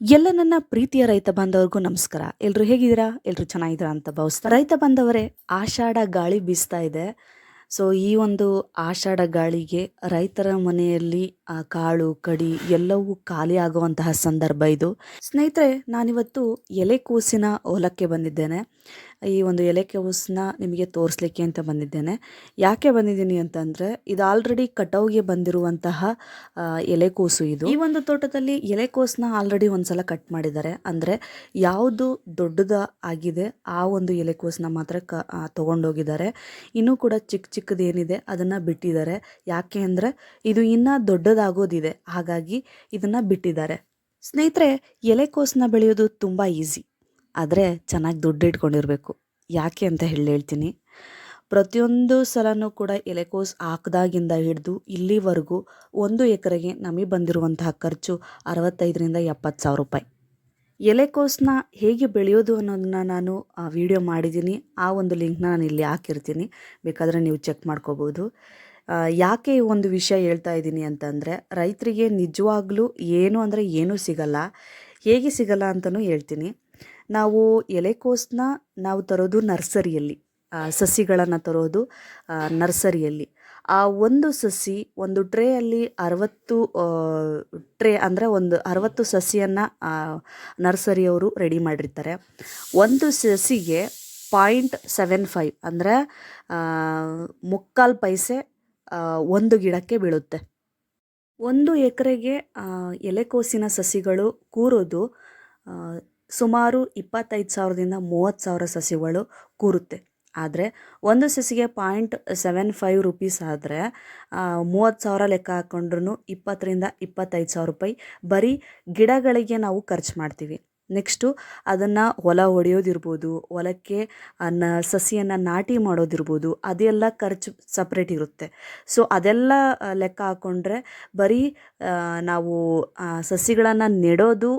ಎಲ್ಲ ನನ್ನ ಪ್ರೀತಿಯ ರೈತ ಬಾಂಧವರಿಗೂ ನಮಸ್ಕಾರ. ಎಲ್ಲರೂ ಹೇಗಿದ್ದೀರಾ? ಎಲ್ಲರೂ ಚೆನ್ನಾಗಿದ್ದೀರಾ ಅಂತ ಭಾವಿಸ್ತಾರೆ ರೈತ ಬಾಂಧವರೇ ಆಷಾಢ ಗಾಳಿ ಬೀಸ್ತಾ ಇದೆ. ಸೊ ಈ ಒಂದು ಆಷಾಢ ಗಾಳಿಗೆ ರೈತರ ಮನೆಯಲ್ಲಿ ಆ, ಕಾಳು ಕಡಿ ಎಲ್ಲವೂ ಖಾಲಿ ಆಗುವಂತಹ ಸಂದರ್ಭ ಇದು. ಸ್ನೇಹಿತರೆ ನಾನಿವತ್ತು ಎಲೆಕೋಸಿನ ಹೊಲಕ್ಕೆ ಬಂದಿದ್ದೇನೆ. ಈ ಒಂದು ಎಲೆಕೋಸನ್ನ ನಿಮಗೆ ತೋರಿಸ್ಲಿಕ್ಕೆ ಅಂತ ಬಂದಿದ್ದೇನೆ. ಯಾಕೆ ಬಂದಿದ್ದೀನಿ ಅಂತಂದರೆ, ಇದು ಆಲ್ರೆಡಿ ಕಟಾವ್ಗೆ ಬಂದಿರುವಂತಹ ಎಲೆಕೋಸು ಇದು. ಈ ಒಂದು ತೋಟದಲ್ಲಿ ಎಲೆಕೋಸನ್ನ ಆಲ್ರೆಡಿ ಒಂದ್ಸಲ ಕಟ್ ಮಾಡಿದ್ದಾರೆ. ಅಂದರೆ ಯಾವುದು ದೊಡ್ಡದ ಆಗಿದೆ, ಆ ಒಂದು ಎಲೆಕೋಸನ್ನ ಮಾತ್ರ ಕ ತಗೊಂಡೋಗಿದ್ದಾರೆ. ಇನ್ನೂ ಕೂಡ ಚಿಕ್ಕ ಚಿಕ್ಕದೇನಿದೆ, ಅದನ್ನು ಬಿಟ್ಟಿದ್ದಾರೆ. ಯಾಕೆ ಅಂದರೆ, ಇದು ಇನ್ನೂ ದೊಡ್ಡದಾಗೋದಿದೆ. ಹಾಗಾಗಿ ಇದನ್ನು ಬಿಟ್ಟಿದ್ದಾರೆ. ಸ್ನೇಹಿತರೆ ಎಲೆಕೋಸನ್ನ ಬೆಳೆಯೋದು ತುಂಬ ಈಸಿ ಆದರೆ ಚೆನ್ನಾಗಿ ದುಡ್ಡು ಇಟ್ಕೊಂಡಿರಬೇಕು. ಯಾಕೆ ಅಂತ ಹೇಳಿ ಹೇಳ್ತೀನಿ. ಪ್ರತಿಯೊಂದು ಸಲನೂ ಕೂಡ ಎಲೆಕೋಸ್ ಹಾಕ್ದಾಗಿಂದ ಹಿಡಿದು ಇಲ್ಲಿವರೆಗೂ ಒಂದು ಎಕರೆಗೆ ನಮಗೆ ಬಂದಿರುವಂತಹ ಖರ್ಚು ಅರವತ್ತೈದರಿಂದ ಎಪ್ಪತ್ತು ಸಾವಿರ ರೂಪಾಯಿ. ಎಲೆಕೋಸನ್ನ ಹೇಗೆ ಬೆಳೆಯೋದು ಅನ್ನೋದನ್ನ ನಾನು ವಿಡಿಯೋ ಮಾಡಿದ್ದೀನಿ. ಆ ಒಂದು ಲಿಂಕ್ನ ನಾನು ಇಲ್ಲಿ ಹಾಕಿರ್ತೀನಿ. ಬೇಕಾದರೆ ನೀವು ಚೆಕ್ ಮಾಡ್ಕೋಬೋದು. ಯಾಕೆ ಈ ಒಂದು ವಿಷಯ ಹೇಳ್ತಾ ಇದ್ದೀನಿ ಅಂತಂದರೆ, ರೈತರಿಗೆ ನಿಜವಾಗ್ಲೂ ಏನು ಅಂದರೆ ಏನೂ ಸಿಗಲ್ಲ. ಹೇಗೆ ಸಿಗಲ್ಲ ಅಂತಲೂ ಹೇಳ್ತೀನಿ. ನಾವು ಎಲೆಕೋಸನ್ನ ನಾವು ತರೋದು ನರ್ಸರಿಯಲ್ಲಿ ಸಸಿಗಳನ್ನು ತರೋದು ನರ್ಸರಿಯಲ್ಲಿ. ಆ ಒಂದು ಸಸಿ, ಒಂದು ಟ್ರೇಯಲ್ಲಿ ಅರವತ್ತು ಟ್ರೇ ಅಂದರೆ ಒಂದು ಅರವತ್ತು ಸಸಿಯನ್ನು ನರ್ಸರಿಯವರು ರೆಡಿ ಮಾಡಿರ್ತಾರೆ. ಒಂದು ಸಸಿಗೆ ಪಾಯಿಂಟ್ ಸೆವೆನ್ ಫೈವ್ ಅಂದರೆ ಮುಕ್ಕಾಲು ಪೈಸೆ ಒಂದು ಗಿಡಕ್ಕೆ ಬೀಳುತ್ತೆ. ಒಂದು ಎಕರೆಗೆ ಎಲೆಕೋಸಿನ ಸಸಿಗಳು ಕೂರೋದು ಸುಮಾರು ಇಪ್ಪತ್ತೈದು ಸಾವಿರದಿಂದ ಮೂವತ್ತು ಸಾವಿರ ಸಸಿಗಳು ಕೂರುತ್ತೆ. ಆದರೆ ಒಂದು ಸಸಿಗೆ ಪಾಯಿಂಟ್ ಸೆವೆನ್ ಫೈವ್ ರುಪೀಸ್ ಆದರೆ ಮೂವತ್ತು ಸಾವಿರ ಲೆಕ್ಕ ಹಾಕ್ಕೊಂಡ್ರೂ ಇಪ್ಪತ್ತರಿಂದ ಇಪ್ಪತ್ತೈದು ಸಾವಿರ ರೂಪಾಯಿ ಬರೀ ಗಿಡಗಳಿಗೆ ನಾವು ಖರ್ಚು ಮಾಡ್ತೀವಿ. ನೆಕ್ಸ್ಟು ಅದನ್ನು ಹೊಲ ಹೊಡೆಯೋದಿರ್ಬೋದು ಹೊಲಕ್ಕೆ ಅನ್ನ, ಸಸಿಯನ್ನು ನಾಟಿ ಮಾಡೋದಿರ್ಬೋದು, ಅದೆಲ್ಲ ಖರ್ಚು ಸಪ್ರೇಟ್ ಇರುತ್ತೆ. ಸೊ, ಅದೆಲ್ಲ ಲೆಕ್ಕ ಹಾಕ್ಕೊಂಡ್ರೆ ಬರೀ ನಾವು ಸಸಿಗಳನ್ನು ನೆಡೋದು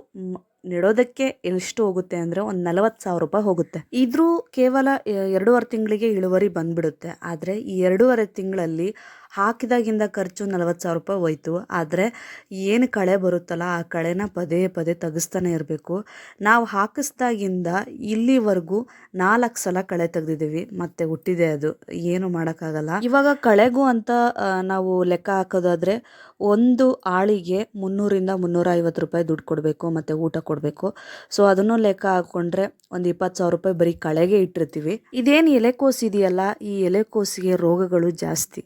ನೆಡೋದಕ್ಕೆ ಎಷ್ಟು ಹೋಗುತ್ತೆ ಅಂದರೆ ಒಂದು ನಲವತ್ತು ಸಾವಿರ ರೂಪಾಯಿ ಹೋಗುತ್ತೆ. ಇದ್ರೂ ಕೇವಲ ಎರಡೂವರೆ ತಿಂಗಳಿಗೆ ಇಳುವರಿ ಬಂದ್ಬಿಡುತ್ತೆ. ಆದರೆ ಈ ಎರಡೂವರೆ ತಿಂಗಳಲ್ಲಿ ಹಾಕಿದಾಗಿಂದ ಖರ್ಚು ನಲವತ್ತು ಸಾವಿರ ರೂಪಾಯಿ ಹೋಯ್ತು. ಆದರೆ ಏನು ಕಳೆ ಬರುತ್ತಲ್ಲ, ಆ ಕಳೆನ ಪದೇ ಪದೇ ತೆಗೆಸ್ತಾನೆ ಇರಬೇಕು. ನಾವು ಹಾಕಿಸ್ದಾಗಿಂದ ಇಲ್ಲಿವರೆಗೂ ನಾಲ್ಕು ಸಲ ಕಳೆ ತೆಗೆದಿದ್ದೀವಿ. ಮತ್ತೆ ಹುಟ್ಟಿದೆ ಅದು. ಏನು ಮಾಡೋಕ್ಕಾಗಲ್ಲ. ಇವಾಗ ಕಳೆಗೂ ಅಂತ ನಾವು ಲೆಕ್ಕ ಹಾಕೋದಾದರೆ ಒಂದು ಆಳಿಗೆ ಮುನ್ನೂರಿಂದ ಮುನ್ನೂರ ಐವತ್ತು ರೂಪಾಯಿ ದುಡ್ಡು ಕೊಡಬೇಕು, ಮತ್ತು ಊಟ ಕೊಡಬೇಕು. ಸೊ ಅದನ್ನು ಲೆಕ್ಕ ಹಾಕ್ಕೊಂಡ್ರೆ ಒಂದು ಇಪ್ಪತ್ತು ಸಾವಿರ ರೂಪಾಯಿ ಬರೀ ಕಳೆಗೆ ಇಟ್ಟಿರ್ತೀವಿ. ಇದೇನು ಎಲೆಕೋಸು ಇದೆಯಲ್ಲ? ಈ ಎಲೆಕೋಸಿಗೆ ರೋಗಗಳು ಜಾಸ್ತಿ.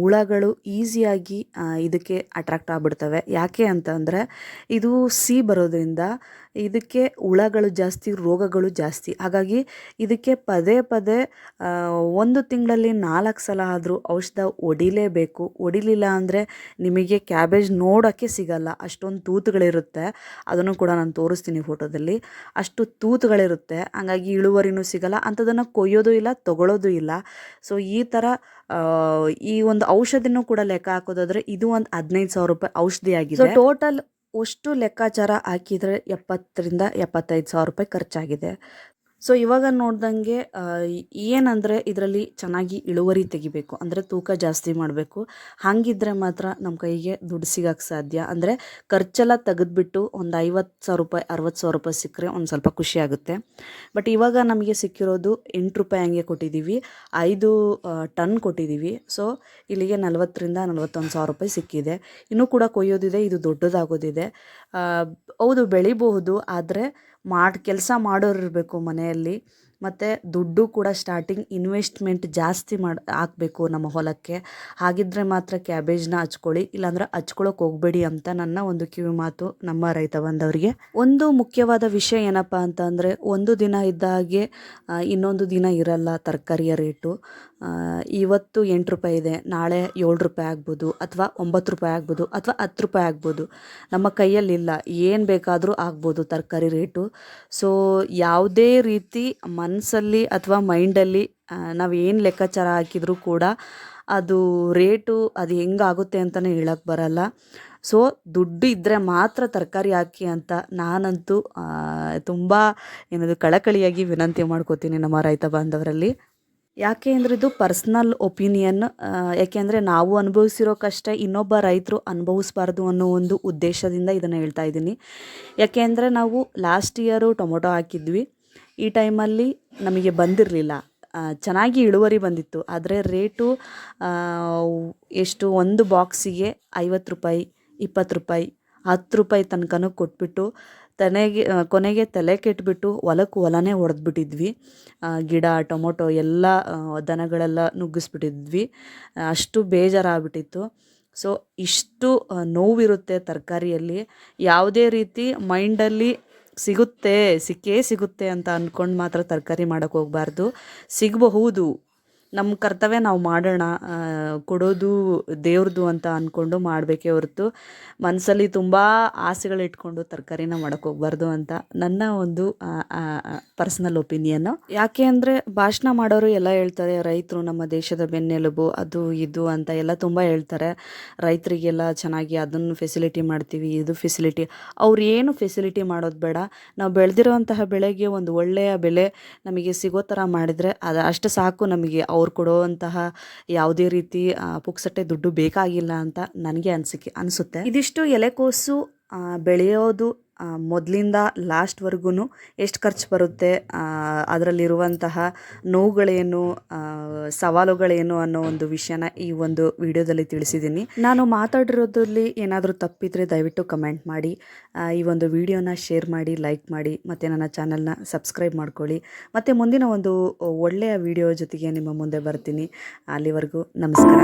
ಹುಳಗಳು ಈಸಿಯಾಗಿ ಇದಕ್ಕೆ ಅಟ್ರಾಕ್ಟ್ ಆಗ್ಬಿಡ್ತವೆ. ಯಾಕೆ ಅಂತಂದರೆ ಇದು ಸಿ ಬರೋದ್ರಿಂದ ಇದಕ್ಕೆ ಹುಳಗಳು ಜಾಸ್ತಿ, ರೋಗಗಳು ಜಾಸ್ತಿ. ಹಾಗಾಗಿ ಇದಕ್ಕೆ ಪದೇ ಪದೇ ಒಂದು ತಿಂಗಳಲ್ಲಿ ನಾಲ್ಕು ಸಲ ಆದರೂ ಔಷಧ ಹೊಡಿಲೇಬೇಕು. ಹೊಡಿಲಿಲ್ಲ ಅಂದರೆ ನಿಮಗೆ ಕ್ಯಾಬೇಜ್ ನೋಡೋಕ್ಕೆ ಸಿಗಲ್ಲ. ಅಷ್ಟೊಂದು ತೂತುಗಳಿರುತ್ತೆ. ಅದನ್ನು ಕೂಡ ನಾನು ತೋರಿಸ್ತೀನಿ ಫೋಟೋದಲ್ಲಿ. ಅಷ್ಟು ತೂತುಗಳಿರುತ್ತೆ. ಹಾಗಾಗಿ ಇಳುವರಿನೂ ಸಿಗಲ್ಲ. ಅಂಥದ್ದನ್ನು ಕೊಯ್ಯೋದು ಇಲ್ಲ ತಗೊಳ್ಳೋದು ಇಲ್ಲ. ಸೊ, ಈ ಥರ ಈ ಒಂದು ಔಷಧಿನೂ ಕೂಡ ಲೆಕ್ಕ ಹಾಕೋದಾದ್ರೆ ಇದು ಒಂದು ಹದಿನೈದು ಸಾವಿರ ರೂಪಾಯಿ ಔಷಧಿ ಆಗಿದೆ ಟೋಟಲ್ ಅಷ್ಟು ಲೆಕ್ಕಾಚಾರ ಹಾಕಿದರೆ ಎಪ್ಪತ್ತರಿಂದ ಎಪ್ಪತ್ತೈದು ಸಾವಿರ ರೂಪಾಯಿ ಖರ್ಚಾಗಿದೆ. ಸೊ ಇವಾಗ ನೋಡ್ದಂಗೆ ಏನಂದರೆ ಇದರಲ್ಲಿ ಚೆನ್ನಾಗಿ ಇಳುವರಿ ತೆಗಿಬೇಕು. ಅಂದರೆ ತೂಕ ಜಾಸ್ತಿ ಮಾಡಬೇಕು. ಹಾಗಿದ್ರೆ ಮಾತ್ರ ನಮ್ಮ ಕೈಗೆ ದುಡ್ಡು ಸಿಗೋಕ್ಕೆ ಸಾಧ್ಯ. ಅಂದರೆ ಖರ್ಚೆಲ್ಲ ತೆಗೆದುಬಿಟ್ಟು ಒಂದು ಐವತ್ತು ಸಾವಿರ ರೂಪಾಯಿ ಅರವತ್ತು ಸಾವಿರ ರೂಪಾಯಿ ಸಿಕ್ಕರೆ ಒಂದು ಸ್ವಲ್ಪ ಖುಷಿ ಆಗುತ್ತೆ. ಬಟ್ ಇವಾಗ ನಮಗೆ ಸಿಕ್ಕಿರೋದು ಎಂಟು ರೂಪಾಯಿ ಹಂಗೆ ಕೊಟ್ಟಿದ್ದೀವಿ ಐದು ಟನ್ ಕೊಟ್ಟಿದ್ದೀವಿ ಸೊ ಇಲ್ಲಿಗೆ ನಲವತ್ತರಿಂದ ನಲವತ್ತೊಂದು ಸಾವಿರ ರೂಪಾಯಿ ಸಿಕ್ಕಿದೆ. ಇನ್ನೂ ಕೂಡ ಕೊಯ್ಯೋದಿದೆ, ಇದು ದೊಡ್ಡದಾಗೋದಿದೆ. ಹೌದು, ಬೆಳಿಬಹುದು. ಆದರೆ ಮಾಡಿ, ಕೆಲಸ ಮಾಡೋರು ಇರಬೇಕು ಮನೆಯಲ್ಲಿ. ಮತ್ತು ದುಡ್ಡು ಕೂಡ ಸ್ಟಾರ್ಟಿಂಗ್ ಇನ್ವೆಸ್ಟ್ಮೆಂಟ್ ಜಾಸ್ತಿ ಮಾಡಿ, ಹಾಕಬೇಕು ನಮ್ಮ ಹೊಲಕ್ಕೆ. ಹಾಗಿದ್ರೆ ಮಾತ್ರ ಕ್ಯಾಬೇಜ್ನ ಹಚ್ಕೊಳ್ಳಿ, ಇಲ್ಲಾಂದ್ರೆ ಹಚ್ಕೊಳ್ಳೋಕೆ ಹೋಗಬೇಡಿ ಅಂತ ನನ್ನ ಒಂದು ಕಿವಿ ಮಾತು ನಮ್ಮ ರೈತ ಬಂದವರಿಗೆ. ಒಂದು ಮುಖ್ಯವಾದ ವಿಷಯ ಏನಪ್ಪ ಅಂತ ಒಂದು ದಿನ ಇದ್ದ ಹಾಗೆ ಇನ್ನೊಂದು ದಿನ ಇರಲ್ಲ ತರಕಾರಿಯ ರೇಟು. ಇವತ್ತು ಎಂಟು ರೂಪಾಯಿ ಇದೆ, ನಾಳೆ ಏಳು ರೂಪಾಯಿ ಆಗ್ಬೋದು, ಅಥವಾ ಒಂಬತ್ತು ರೂಪಾಯಿ ಆಗ್ಬೋದು, ಅಥವಾ ಹತ್ತು ರೂಪಾಯಿ ಆಗ್ಬೋದು. ನಮ್ಮ ಕೈಯಲ್ಲಿಲ್ಲ ಏನು ಬೇಕಾದರೂ ಆಗ್ಬೋದು ತರಕಾರಿ ರೇಟು. ಸೊ ಯಾವುದೇ ರೀತಿ ಮನಸ್ಸಲ್ಲಿ ಅಥವಾ ಮೈಂಡಲ್ಲಿ ನಾವು ಏನು ಲೆಕ್ಕಾಚಾರ ಹಾಕಿದರೂ ಕೂಡ ಅದು ರೇಟು ಅದು ಹೆಂಗಾಗುತ್ತೆ ಅಂತಲೇ ಹೇಳಕ್ಕೆ ಬರಲ್ಲ. ಸೊ ದುಡ್ಡು ಇದ್ದರೆ ಮಾತ್ರ ತರಕಾರಿ ಹಾಕಿ ಅಂತ ನಾನಂತೂ ತುಂಬ ಏನದು ಕಳಕಳಿಯಾಗಿ ವಿನಂತಿ ಮಾಡ್ಕೋತೀನಿ ನಮ್ಮ ರೈತ ಬಾಂಧವರಲ್ಲಿ. ಯಾಕೆ ಅಂದರೆ ಇದು ಪರ್ಸ್ನಲ್ ಒಪಿನಿಯನ್ ಯಾಕೆಂದರೆ ನಾವು ಅನುಭವಿಸಿರೋ ಕಷ್ಟ ಇನ್ನೊಬ್ಬ ರೈತರು ಅನುಭವಿಸ್ಬಾರ್ದು ಅನ್ನೋ ಒಂದು ಉದ್ದೇಶದಿಂದ ಇದನ್ನು ಹೇಳ್ತಾ ಇದ್ದೀನಿ. ಯಾಕೆಂದರೆ ನಾವು ಲಾಸ್ಟ್ ಇಯರು ಟೊಮೊಟೊ ಹಾಕಿದ್ವಿ. ಈ ಟೈಮಲ್ಲಿ ನಮಗೆ ಬಂದಿರಲಿಲ್ಲ. ಚೆನ್ನಾಗಿ ಇಳುವರಿ ಬಂದಿತ್ತು. ಆದರೆ ರೇಟು ಎಷ್ಟು ಒಂದು ಬಾಕ್ಸಿಗೆ ಐವತ್ತು ರೂಪಾಯಿ, ಇಪ್ಪತ್ತು ರೂಪಾಯಿ, ಹತ್ತು ರೂಪಾಯಿ ತನಕನೂ ಕೊಟ್ಬಿಟ್ಟು ತನೆಗೆ ಕೊನೆಗೆ ತಲೆ ಕೆಟ್ಟುಬಿಟ್ಟು ಹೊಲಕ್ಕೆ ಹೊಲನೇ ಹೊಡೆದ್ಬಿಟ್ಟಿದ್ವಿ ಗಿಡ, ಟೊಮೊಟೊ ಎಲ್ಲ ದನಗಳೆಲ್ಲ ನುಗ್ಗಿಸ್ಬಿಟ್ಟಿದ್ವಿ. ಅಷ್ಟು ಬೇಜಾರಾಗ್ಬಿಟ್ಟಿತ್ತು. ಸೊ, ಇಷ್ಟು ನೋವಿರುತ್ತೆ ತರಕಾರಿಯಲ್ಲಿ. ಯಾವುದೇ ರೀತಿ ಮೈಂಡಲ್ಲಿ ಸಿಗುತ್ತೆ, ಸಿಕ್ಕೇ ಸಿಗುತ್ತೆ ಅಂತ ಅಂದ್ಕೊಂಡು ಮಾತ್ರ ತರಕಾರಿ ಮಾಡೋಕ್ಕೆ ಹೋಗಬಾರ್ದು. ಸಿಗಬಹುದು. ನಮ್ಮ ಕರ್ತವ್ಯ ನಾವು ಮಾಡೋಣ ಕೊಡೋದು ದೇವ್ರದ್ದು ಅಂತ ಅಂದ್ಕೊಂಡು ಮಾಡಬೇಕೇ ಹೊರತು ಮನಸ್ಸಲ್ಲಿ ತುಂಬ ಆಸೆಗಳಿಟ್ಕೊಂಡು ತರಕಾರಿನ ಮಾಡೋಕ್ಕೆ ಹೋಗ್ಬಾರ್ದು ಅಂತ ನನ್ನ ಒಂದು ಪರ್ಸ್ನಲ್ ಒಪಿನಿಯನ್ನು ಯಾಕೆ ಅಂದರೆ ಭಾಷಣ ಮಾಡೋರು ಎಲ್ಲ ಹೇಳ್ತಾರೆ, ರೈತರು ನಮ್ಮ ದೇಶದ ಬೆನ್ನೆಲುಬು, ಅದು ಇದು ಅಂತ ಎಲ್ಲ ತುಂಬ ಹೇಳ್ತಾರೆ. ರೈತರಿಗೆಲ್ಲ ಚೆನ್ನಾಗಿ ಅದನ್ನು ಫೆಸಿಲಿಟಿ ಮಾಡ್ತೀವಿ, ಇದು ಫೆಸಿಲಿಟಿ ಅವ್ರು ಏನು ಫೆಸಿಲಿಟಿ ಮಾಡೋದು ಬೇಡ. ನಾವು ಬೆಳೆದಿರುವಂತಹ ಬೆಳೆಗೆ ಒಂದು ಒಳ್ಳೆಯ ಬೆಲೆ ನಮಗೆ ಸಿಗೋ ಥರ ಮಾಡಿದರೆ ಅದು ಅಷ್ಟು ಸಾಕು ನಮಗೆ. ಅವ್ರು ಕೊಡುವಂತಹ ಯಾವುದೇ ರೀತಿ ಪುಕ್ಸಟ್ಟೆ ದುಡ್ಡು ಬೇಕಾಗಿಲ್ಲ ಅಂತ ನನಗೆ ಅನಿಸಿಕೆ ಅನಿಸುತ್ತೆ. ಇದಿಷ್ಟು ಎಲೆಕೋಸು ಬೆಳೆಯೋದು ಮೊದಲಿಂದ ಲಾಸ್ಟ್ವರೆಗೂ ಎಷ್ಟು ಖರ್ಚು ಬರುತ್ತೆ? ಅದರಲ್ಲಿರುವಂತಹ ನೋವುಗಳೇನು ಸವಾಲುಗಳೇನು ಅನ್ನೋ ಒಂದು ವಿಷಯನ ಈ ಒಂದು ವಿಡಿಯೋದಲ್ಲಿ ತಿಳಿಸಿದ್ದೀನಿ. ನಾನು ಮಾತಾಡಿರೋದ್ರಲ್ಲಿ ಏನಾದರೂ ತಪ್ಪಿದ್ರೆ ದಯವಿಟ್ಟು ಕಮೆಂಟ್ ಮಾಡಿ. ಈ ಒಂದು ವಿಡಿಯೋನ ಶೇರ್ ಮಾಡಿ ಲೈಕ್ ಮಾಡಿ, ಮತ್ತು ನನ್ನ ಚಾನಲ್ನ ಸಬ್ಸ್ಕ್ರೈಬ್ ಮಾಡ್ಕೊಳ್ಳಿ. ಮತ್ತು ಮುಂದಿನ ಒಂದು ಒಳ್ಳೆಯ ವಿಡಿಯೋ ಜೊತೆಗೆ ನಿಮ್ಮ ಮುಂದೆ ಬರ್ತೀನಿ. ಅಲ್ಲಿವರೆಗೂ ನಮಸ್ಕಾರ.